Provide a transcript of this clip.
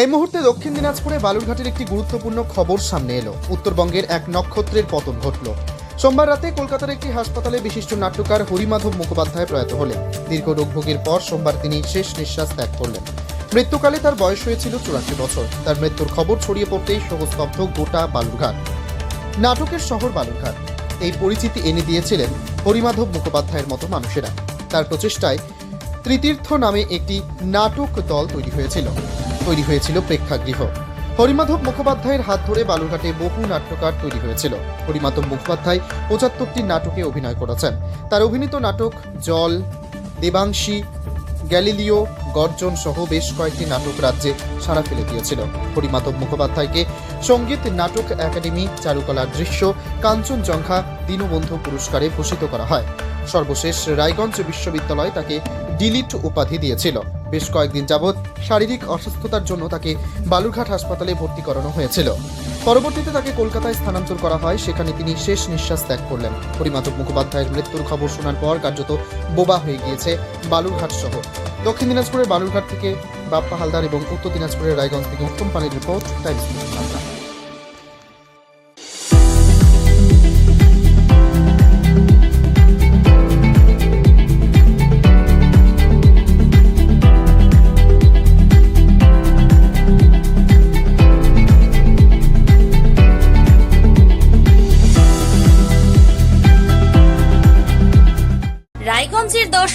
এই মুহূর্তে দক্ষিণ দিনাজপুরে বালুরঘাটের একটি গুরুত্বপূর্ণ খবর সামনে এলো। উত্তরবঙ্গের এক নক্ষত্রের পতন ঘটল। সোমবার রাতে কলকাতার একটি হাসপাতালে বিশিষ্ট নাট্যকার হরিমাধব মুখোপাধ্যায় প্রয়াত হলেন। দীর্ঘ রোগভোগের পর সোমবার তিনি শেষ নিঃশ্বাস ত্যাগ করলেন। মৃত্যুকালে তার বয়স হয়েছিল চুরাশি বছর। তার মৃত্যুর খবর ছড়িয়ে পড়তেই শোকস্তব্ধ গোটা বালুরঘাট। নাটকের শহর বালুরঘাট। এই পরিচিতি এনে দিয়েছিলেন হরিমাধব মুখোপাধ্যায়ের মতো মানুষেরা। তার প্রচেষ্টায় তৃতীর্থ নামে একটি নাটক দল তৈরি হয়েছিল। তৈরি হয়েছিল প্রেক্ষাগৃহ। হরিমাধব মুখোপাধ্যায়ের হাত ধরে বালুরঘাটে বহু নাট্যকার তৈরি হয়েছিল। হরিমাধব মুখোপাধ্যায় পঁচাত্তরটি নাটকে অভিনয় করেছেন। তার অভিনীত নাটক জল, দেবাংশী, গ্যালিলিও, গর্জন সহ বেশ কয়েকটি নাটক রাজ্যে সাড়া ফেলে দিয়েছিল। হরিমাধব মুখোপাধ্যায়কে সংগীত, নাটক একাডেমি, চারুকলার দৃশ্য কাঞ্চনজঙ্ঘা দীনবন্ধু পুরস্কারে ভূষিত করা হয়। সর্বশেষ রায়গঞ্জ বিশ্ববিদ্যালয় তাকে ডিলিট উপাধি দিয়েছিল। বেশ কয়েকদিন যাবৎ শারীরিক অসুস্থতার জন্য তাকে বালুরঘাট হাসপাতালে ভর্তি করানো হয়েছিল। পরবর্তীতে তাকে কলকাতায় স্থানান্তর করা হয়, সেখানে তিনি শেষ নিঃশ্বাস ত্যাগ করলেন। পরিমাতক মুখোপাধ্যায়ের মৃত্যুর খবর শোনার পর কার্যত বোবা হয়ে গিয়েছে বালুরঘাট শহর। দক্ষিণ দিনাজপুরের বালুরঘাট থেকে বাপ্পা হালদার এবং উত্তর দিনাজপুরের রায়গঞ্জ থেকে উত্তম পানির রিপোর্ট, টাইমস বাংলা।